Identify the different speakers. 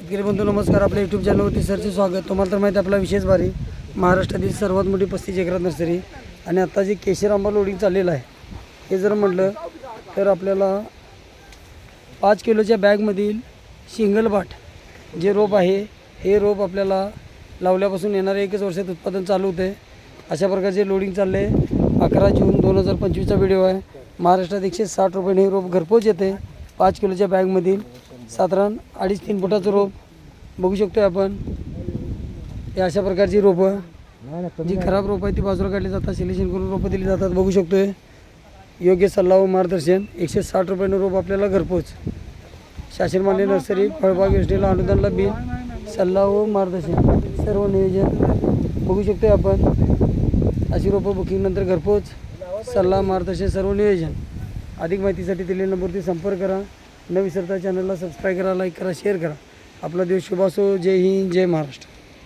Speaker 1: शेतकरी बंधू नमस्कार. आपल्या यूट्यूब चॅनलवरती सरचे स्वागत. तुम्हाला तर माहिती आहे आपला विशेष भारी महाराष्ट्रातील सर्वात मोठी पस्तीस एकरात नर्सरी. आणि आता जे केशर आंबा लोडिंग चाललेलं आहे हे जर म्हटलं तर आपल्याला पाच किलोच्या बॅगमधील शिंगलबाट जे रोप आहे हे रोप आपल्याला लावल्यापासून येणाऱ्या एकच वर्षात उत्पादन चालू होते. अशा प्रकारचे लोडिंग चालले. अकरा जून दोन हजार पंचवीसचा व्हिडिओ आहे. महाराष्ट्रात एकशे साठ रुपयाने हे रोप घरपोच येते. पाच किलोच्या बॅगमधील साधारण अडीच तीन फुटाचं रोप बघू शकतो आपण. हे अशा प्रकारची रोपं जी खराब रोपं आहे ती बाजूला काढली जातात सिलेक्शन करून रोपं दिली जातात बघू शकतोय. योग्य सल्ला व मार्गदर्शन एकशे साठ रुपयानं रोप आपल्याला घरपोच. शासन मान्य नर्सरी फळबाग योजनेला अनुदानला बिल सल्ला व मार्गदर्शन सर्व नियोजन बघू शकतोय आपण. अशी रोपं बुकिंगनंतर घरपोच सल्ला मार्गदर्शन सर्व नियोजन. अधिक माहितीसाठी दिलेल्या नंबरवरती संपर्क करा. न विसरता चॅनलला सबस्क्राईब करा लाईक करा शेअर करा. आपला दिवस शुभ असो जय हिंद जय महाराष्ट्र.